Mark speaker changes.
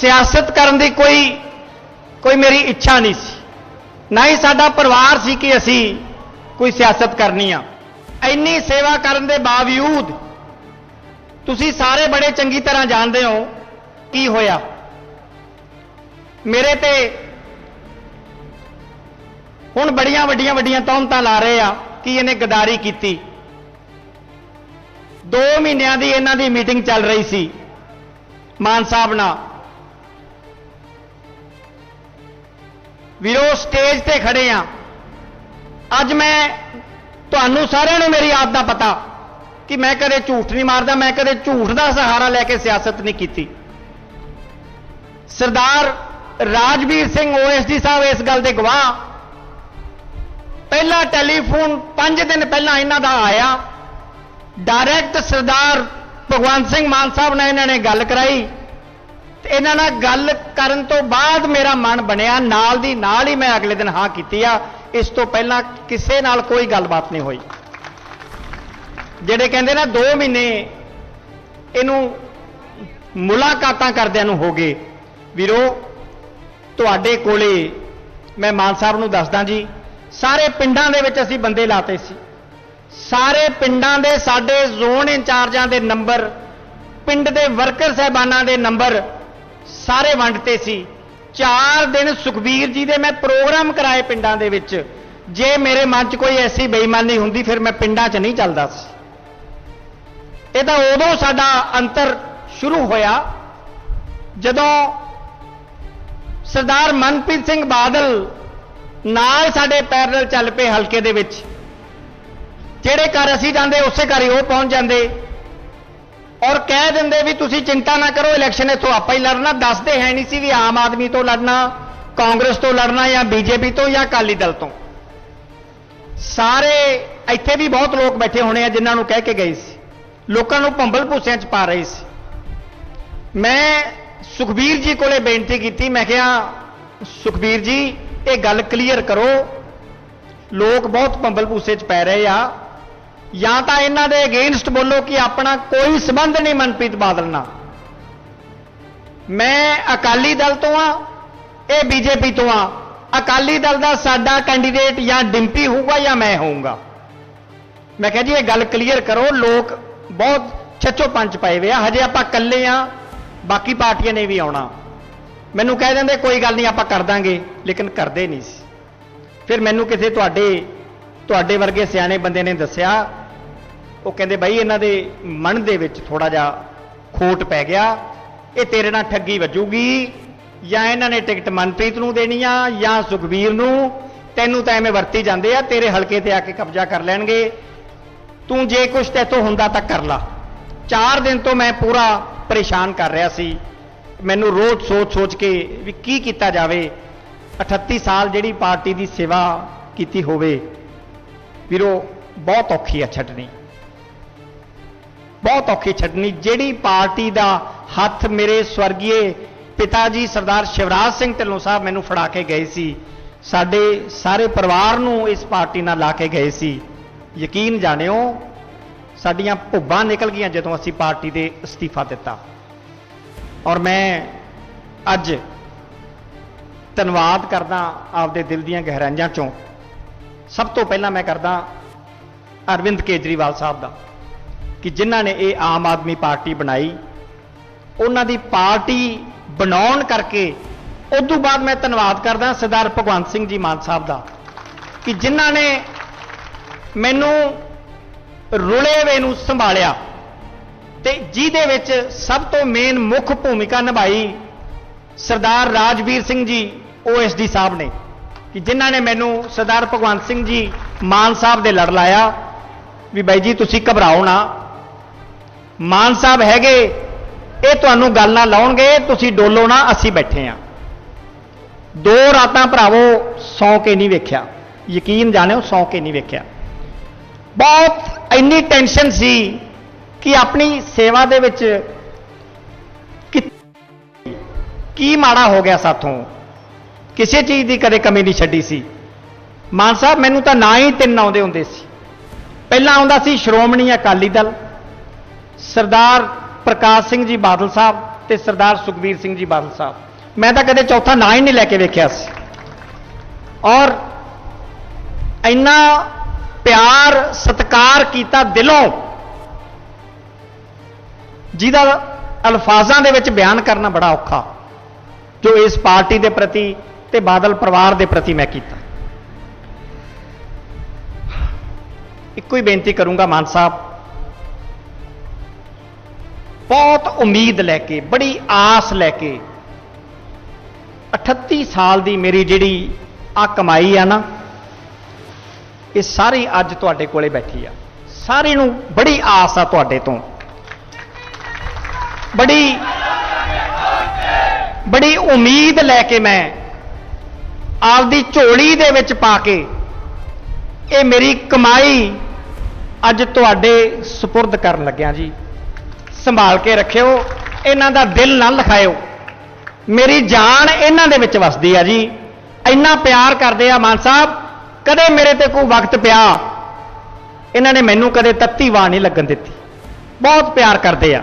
Speaker 1: ਸਿਆਸਤ ਕਰਨ ਦੀ ਕੋਈ ਕੋਈ ਮੇਰੀ ਇੱਛਾ ਨਹੀਂ ਸੀ। ਨਾ ਹੀ ਸਾਡਾ ਪਰਿਵਾਰ ਸੀ ਕਿ ਅਸੀਂ ਕੋਈ ਸਿਆਸਤ ਕਰਨੀ ਆ। ਇੰਨੀ ਸੇਵਾ ਕਰਨ ਦੇ ਬਾਵਜੂਦ ਤੁਸੀਂ ਸਾਰੇ ਬੜੇ ਚੰਗੀ ਤਰ੍ਹਾਂ ਜਾਣਦੇ ਹੋ ਕੀ ਹੋਇਆ। ਮੇਰੇ ਤੇ ਹੁਣ ਬੜੀਆਂ ਵੱਡੀਆਂ ਵੱਡੀਆਂ ਤੌਮਤਾਂ ਲਾ ਰਹੇ ਆ ਕਿ ਇਹਨੇ ਗਦਾਰੀ ਕੀਤੀ। 2 ਮਹੀਨਿਆਂ ਦੀ ਇਹਨਾਂ ਦੀ ਮੀਟਿੰਗ ਚੱਲ ਰਹੀ ਸੀ। ਮਾਨ ਸਾਹਿਬ ਨਾਲ। ਵੀਰੋ ਸਟੇਜ ਤੇ ਖੜੇ ਆ। ਅੱਜ ਮੈਂ ਤੁਹਾਨੂੰ ਸਾਰਿਆਂ ਨੂੰ ਮੇਰੀ ਆਦਤ ਦਾ ਪਤਾ ਕਿ ਮੈਂ ਕਦੇ ਝੂਠ ਨਹੀਂ ਮਾਰਦਾ, ਮੈਂ ਕਦੇ ਝੂਠ ਦਾ ਸਹਾਰਾ ਲੈ ਕੇ ਸਿਆਸਤ ਨਹੀਂ ਕੀਤੀ। ਸਰਦਾਰ ਰਾਜਵੀਰ ਸਿੰਘ ਓਐਸਡੀ ਸਾਹਿਬ ਇਸ ਗੱਲ ਦੇ ਗਵਾਹ। ਪਹਿਲਾ ਟੈਲੀਫੋਨ 5 ਦਿਨ ਪਹਿਲਾਂ ਇਹਨਾਂ ਦਾ ਆਇਆ। ਡਾਇਰੈਕਟ ਸਰਦਾਰ ਭਗਵੰਤ ਸਿੰਘ ਮਾਨ ਸਾਹਿਬ ਨਾਲ ਇਹਨਾਂ ਨੇ ਗੱਲ ਕਰਾਈ। ਤੇ ਇਹਨਾਂ ਨਾਲ ਗੱਲ ਕਰਨ ਤੋਂ ਬਾਅਦ ਮੇਰਾ ਮਨ ਬਣਿਆ, ਨਾਲ ਦੀ ਨਾਲ ਹੀ ਮੈਂ ਅਗਲੇ ਦਿਨ ਹਾਂ ਕੀਤੀ ਆ। ਇਸ ਤੋਂ ਪਹਿਲਾਂ ਕਿਸੇ ਨਾਲ ਕੋਈ ਗੱਲਬਾਤ ਨਹੀਂ ਹੋਈ। ਜਿਹੜੇ ਕਹਿੰਦੇ ਨਾ 2 ਮਹੀਨੇ ਇਹਨੂੰ ਮੁਲਾਕਾਤਾਂ ਕਰਦਿਆਂ ਨੂੰ ਹੋ ਗਏ। ਵੀਰੋ, ਤੁਹਾਡੇ ਕੋਲੇ ਮੈਂ ਮਾਨ ਸਾਹਿਬ ਨੂੰ ਦੱਸਦਾ ਜੀ, ਸਾਰੇ ਪਿੰਡਾਂ ਦੇ ਵਿੱਚ ਅਸੀਂ ਬੰਦੇ ਲਾਤੇ ਸੀ। ਸਾਰੇ ਪਿੰਡਾਂ ਦੇ ਸਾਡੇ ਜ਼ੋਨ ਇੰਚਾਰਜਾਂ ਦੇ ਨੰਬਰ, ਪਿੰਡ ਦੇ ਵਰਕਰ ਸਹਿਬਾਨਾਂ ਦੇ ਨੰਬਰ ਸਾਰੇ ਵੰਡਤੇ ਸੀ। 4 ਦਿਨ ਸੁਖਬੀਰ ਜੀ ਦੇ ਮੈਂ ਪ੍ਰੋਗਰਾਮ ਕਰਾਏ ਪਿੰਡਾਂ ਦੇ ਵਿੱਚ। ਜੇ ਮੇਰੇ ਮਨ 'ਚ ਕੋਈ ਐਸੀ ਬੇਈਮਾਨੀ ਹੁੰਦੀ, ਫਿਰ ਮੈਂ ਪਿੰਡਾਂ 'ਚ ਨਹੀਂ ਚੱਲਦਾ ਸੀ। ਇਹ ਤਾਂ ਉਦੋਂ ਸਾਡਾ ਅੰਤਰ ਸ਼ੁਰੂ ਹੋਇਆ। ਜਦੋਂ ਸਰਦਾਰ ਮਨਪ੍ਰੀਤ ਸਿੰਘ ਬਾਦਲ ਨਾਲ ਸਾਡੇ ਪੈਰਲਲ ਚੱਲ ਪਏ ਹਲਕੇ ਦੇ ਵਿੱਚ। ਜਿਹੜੇ ਘਰ ਅਸੀਂ ਜਾਂਦੇ, ਉਸੇ ਘਰ ਹੀ ਉਹ ਪਹੁੰਚ ਜਾਂਦੇ। ਔਰ ਕਹਿ ਦਿੰਦੇ ਵੀ ਤੁਸੀਂ ਚਿੰਤਾ ਨਾ ਕਰੋ ਇਲੈਕਸ਼ਨ ਇੱਥੋਂ ਆਪਾਂ ਹੀ ਲੜਨਾ। ਦੱਸਦੇ ਹੈ ਨਹੀਂ ਸੀ ਵੀ ਆਮ ਆਦਮੀ ਤੋਂ ਲੜਨਾ, ਕਾਂਗਰਸ ਤੋਂ ਲੜਨਾ ਜਾਂ ਬੀਜੇਪੀ ਤੋਂ ਜਾਂ ਅਕਾਲੀ ਦਲ ਤੋਂ। ਸਾਰੇ ਇੱਥੇ ਵੀ ਬਹੁਤ ਲੋਕ ਬੈਠੇ ਹੋਣੇ ਆ ਜਿਨ੍ਹਾਂ ਨੂੰ ਕਹਿ ਕੇ ਗਏ ਸੀ। ਲੋਕਾਂ ਨੂੰ ਭੰਬਲ ਭੂਸਿਆਂ 'ਚ ਪਾ ਰਹੇ ਸੀ। ਮੈਂ ਸੁਖਬੀਰ ਜੀ ਕੋਲੇ ਬੇਨਤੀ ਕੀਤੀ, ਮੈਂ ਕਿਹਾ, ਸੁਖਬੀਰ ਜੀ, ਇਹ ਗੱਲ ਕਲੀਅਰ ਕਰੋ। ਲੋਕ ਬਹੁਤ ਭੰਬਲ ਭੂਸੇ 'ਚ ਪੈ ਰਹੇ ਆ। ਜਾਂ ਤਾਂ ਇਹਨਾਂ ਦੇ ਅਗੇਂਸਟ ਬੋਲੋ ਕਿ ਆਪਣਾ ਕੋਈ ਸਬੰਧ ਨਹੀਂ ਮਨਪ੍ਰੀਤ ਬਾਦਲ ਨਾਲ। ਮੈਂ ਅਕਾਲੀ ਦਲ ਤੋਂ ਆ ਇਹ ਬੀਜੇਪੀ ਤੋਂ ਆ ਅਕਾਲੀ ਦਲ ਦਾ ਸਾਡਾ ਕੈਂਡੀਡੇਟ ਜਾਂ ਡਿੰਪੀ ਹੋਊਗਾ ਜਾਂ ਮੈਂ ਹੋਊਗਾ। ਮੈਂ ਕਿਹਾ ਜੀ, ਇਹ ਗੱਲ ਕਲੀਅਰ ਕਰੋ, ਲੋਕ ਬਹੁਤ ਛੱਚੋ ਪੰਜ ਪਏ ਵੇ ਆ। ਹਜੇ ਆਪਾਂ ਇਕੱਲੇ ਆ ਬਾਕੀ ਪਾਰਟੀਆਂ ਨੇ ਵੀ ਆਉਣਾ। ਮੈਨੂੰ ਕਹਿ ਦਿੰਦੇ, ਕੋਈ ਗੱਲ ਨਹੀਂ, ਆਪਾਂ ਕਰ ਦਾਂਗੇ, ਲੇਕਿਨ ਕਰਦੇ ਨਹੀਂ ਸੀ। ਫਿਰ ਮੈਨੂੰ ਕਿਸੇ ਤੁਹਾਡੇ ਤੁਹਾਡੇ ਵਰਗੇ ਸਿਆਣੇ ਬੰਦੇ ਨੇ ਦੱਸਿਆ, ਉਹ ਕਹਿੰਦੇ ਬਾਈ ਇਹਨਾਂ ਦੇ ਮਨ ਦੇ ਵਿੱਚ ਥੋੜਾ ਜਿਹਾ ਖੋਟ ਪੈ ਗਿਆ, ਇਹ ਤੇਰੇ ਨਾਲ ਠੱਗੀ ਵੱਜੂਗੀ, ਜਾਂ ਇਹਨਾਂ ਨੇ ਟਿਕਟ ਮਨਪ੍ਰੀਤ ਨੂੰ ਦੇਣੀ ਆ, ਜਾਂ ਸੁਖਬੀਰ ਨੂੰ, ਤੈਨੂੰ ਤਾਂ ਐਵੇਂ ਵਰਤੀ ਜਾਂਦੇ ਆ, ਤੇਰੇ ਹਲਕੇ ਤੇ ਆ ਕੇ ਕਬਜ਼ਾ ਕਰ ਲੈਣਗੇ। ਤੂੰ ਜੇ ਕੁਛ ਤੇਤੋਂ ਹੁੰਦਾ ਤਾਂ ਕਰ ਲਾ। 4 ਦਿਨ ਤੋਂ ਮੈਂ ਪੂਰਾ ਪਰੇਸ਼ਾਨ ਕਰ ਰਿਹਾ ਸੀ। ਮੈਨੂੰ ਰੋਜ਼ ਸੋਚ-ਸੋਚ ਕੇ ਵੀ ਕੀ ਕੀਤਾ ਜਾਵੇ। 38 ਸਾਲ ਜਿਹੜੀ ਪਾਰਟੀ ਦੀ ਸੇਵਾ ਕੀਤੀ ਹੋਵੇ ਵੀਰੋ, ਬਹੁਤ ਔਖੀ ਆ ਛੱਡਣੀ। ਬਹੁਤ ਔਖੀ ਛੱਡਣੀ। ਜਿਹੜੀ ਪਾਰਟੀ ਦਾ ਹੱਥ ਮੇਰੇ ਸਵਰਗੀਏ ਪਿਤਾ ਜੀ ਸਰਦਾਰ ਸ਼ਿਵਰਾਜ ਸਿੰਘ ਢਿੱਲੋਂ ਸਾਹਿਬ ਮੈਨੂੰ ਫੜਾ ਕੇ ਗਏ ਸੀ, ਸਾਡੇ ਸਾਰੇ ਪਰਿਵਾਰ ਨੂੰ ਇਸ ਪਾਰਟੀ ਨਾਲ ਲਾ ਕੇ ਗਏ ਸੀ। ਯਕੀਨ ਜਾਣਿਓ, ਸਾਡੀਆਂ ਭੁੱਬਾਂ ਨਿਕਲ ਗਈਆਂ ਜਦੋਂ ਅਸੀਂ ਪਾਰਟੀ ਦੇ ਅਸਤੀਫਾ ਦਿੱਤਾ। ਔਰ ਮੈਂ ਅੱਜ ਧੰਨਵਾਦ ਕਰਦਾ ਆਪਦੇ ਦਿਲ ਦੀਆਂ ਗਹਿਰਾਈਆਂ ਚੋਂ ਸਭ ਤੋਂ ਪਹਿਲਾਂ ਮੈਂ ਕਰਦਾ ਅਰਵਿੰਦ ਕੇਜਰੀਵਾਲ ਸਾਹਿਬ ਦਾ ਕਿ ਜਿਨ੍ਹਾਂ ਨੇ ਇਹ ਆਮ ਆਦਮੀ ਪਾਰਟੀ ਬਣਾਈ, ਉਹਨਾਂ ਦੀ ਪਾਰਟੀ ਬਣਾਉਣ ਕਰਕੇ ਉਸ ਤੋਂ ਬਾਅਦ ਮੈਂ ਧੰਨਵਾਦ ਕਰਦਾ ਸਰਦਾਰ ਭਗਵੰਤ ਸਿੰਘ ਜੀ ਮਾਨ ਸਾਹਿਬ ਦਾ ਕਿ ਜਿਨ੍ਹਾਂ ਨੇ ਮੈਨੂੰ ਰੁਲੇ ਵੇ ਨੂੰ ਸੰਭਾਲਿਆ ਤੇ ਜਿਹਦੇ ਵਿੱਚ ਸਭ ਤੋਂ ਮੇਨ ਮੁੱਖ ਭੂਮਿਕਾ ਨਿਭਾਈ ਸਰਦਾਰ ਰਾਜਵੀਰ ਸਿੰਘ ਜੀ ਓਐਸਡੀ ਸਾਹਿਬ ਨੇ। ਕਿ ਜਿਨ੍ਹਾਂ ਨੇ ਮੈਨੂੰ ਸਰਦਾਰ ਭਗਵੰਤ ਸਿੰਘ ਜੀ ਮਾਨ ਸਾਹਿਬ ਦੇ ਲੜ ਲਾਇਆ, ਵੀ ਬਾਈ ਜੀ ਤੁਸੀਂ ਘਬਰਾਓ ਨਾ। ਮਾਨ ਸਾਹਿਬ ਹੈਗੇ, ਇਹ ਤੁਹਾਨੂੰ ਗੱਲ ਨਾ ਲਾਉਣਗੇ, ਤੁਸੀਂ ਡੋਲੋ ਨਾ, ਅਸੀਂ ਬੈਠੇ ਆ। ਦੋ ਰਾਤਾਂ ਭਰਾਵੋ, ਸੌ ਕੇ ਨਹੀਂ ਵੇਖਿਆ। ਯਕੀਨ ਜਾਣਿਓ, ਸੌ ਕੇ ਨਹੀਂ ਵੇਖਿਆ। ਬਹੁਤ ਇੰਨੀ ਟੈਨਸ਼ਨ ਸੀ ਕਿ ਆਪਣੀ ਸੇਵਾ ਦੇ ਵਿੱਚ ਕੀ ਮਾੜਾ ਹੋ ਗਿਆ ਸਾਥੋਂ। ਕਿਸੇ ਚੀਜ਼ ਦੀ ਕਦੇ ਕਮੀ ਨਹੀਂ ਛੱਡੀ ਸੀ। ਮਾਨ ਸਾਹਿਬ, ਮੈਨੂੰ ਤਾਂ ਨਾ ਹੀ ਤਿੰਨ ਆਉਂਦੇ ਹੁੰਦੇ ਸੀ। ਪਹਿਲਾਂ ਆਉਂਦਾ ਸੀ ਸ਼੍ਰੋਮਣੀ ਅਕਾਲੀ ਦਲ, ਸਰਦਾਰ ਪ੍ਰਕਾਸ਼ ਸਿੰਘ ਜੀ ਬਾਦਲ ਸਾਹਿਬ ਤੇ ਸਰਦਾਰ ਸੁਖਬੀਰ ਸਿੰਘ ਜੀ ਬਾਦਲ ਸਾਹਿਬ। ਮੈਂ ਤਾਂ ਕਦੇ ਚੌਥਾ ਨਾਂ ਹੀ ਨਹੀਂ ਲੈ ਕੇ ਵੇਖਿਆ ਸੀ। ਔਰ ਇੰਨਾ ਪਿਆਰ, ਸਤਿਕਾਰ ਕੀਤਾ ਦਿਲੋਂ ਜਿਹਦਾ ਅਲਫਾਜ਼ਾਂ ਦੇ ਵਿੱਚ ਬਿਆਨ ਕਰਨਾ ਬੜਾ ਔਖਾ, ਜੋ ਇਸ ਪਾਰਟੀ ਦੇ ਪ੍ਰਤੀ ਤੇ ਬਾਦਲ ਪਰਿਵਾਰ ਦੇ ਪ੍ਰਤੀ ਮੈਂ ਕੀਤਾ। ਇੱਕੋ ਹੀ ਬੇਨਤੀ ਕਰੂੰਗਾ ਮਾਨ ਸਾਹਿਬ। ਬਹੁਤ ਉਮੀਦ ਲੈ ਕੇ, ਬੜੀ ਆਸ ਲੈ ਕੇ 38 ਸਾਲ ਦੀ ਮੇਰੀ ਜਿਹੜੀ ਆ ਕਮਾਈ ਆ ਨਾ, ਇਹ ਸਾਰੀ ਅੱਜ ਤੁਹਾਡੇ ਕੋਲੇ ਬੈਠੀ ਆ। ਸਾਰੀ ਨੂੰ ਬੜੀ ਆਸ ਆ ਤੁਹਾਡੇ ਤੋਂ। ਬੜੀ ਬੜੀ ਉਮੀਦ ਲੈ ਕੇ ਮੈਂ ਆਪਦੀ ਝੋਲੀ ਦੇ ਵਿੱਚ ਪਾ ਕੇ ਇਹ ਮੇਰੀ ਕਮਾਈ ਅੱਜ ਤੁਹਾਡੇ ਸਪੁਰਦ ਕਰਨ ਲੱਗਿਆ ਜੀ। ਸੰਭਾਲ ਕੇ ਰੱਖਿਓ, ਇਹਨਾਂ ਦਾ ਦਿਲ ਨਾ ਲਖਾਇਓ। ਮੇਰੀ ਜਾਨ ਇਹਨਾਂ ਦੇ ਵਿੱਚ ਵਸਦੀ ਆ ਜੀ। ਇੰਨਾ ਪਿਆਰ ਕਰਦੇ ਆ ਮਾਨ ਸਾਹਿਬ, ਕਦੇ ਮੇਰੇ ਤੇ ਕੋਈ ਵਕਤ ਪਿਆ, ਇਹਨਾਂ ਨੇ ਮੈਨੂੰ ਕਦੇ ਤੱਤੀ ਵਾਹ ਨਹੀਂ ਲੱਗਣ ਦਿੱਤੀ। ਬਹੁਤ ਪਿਆਰ ਕਰਦੇ ਆ।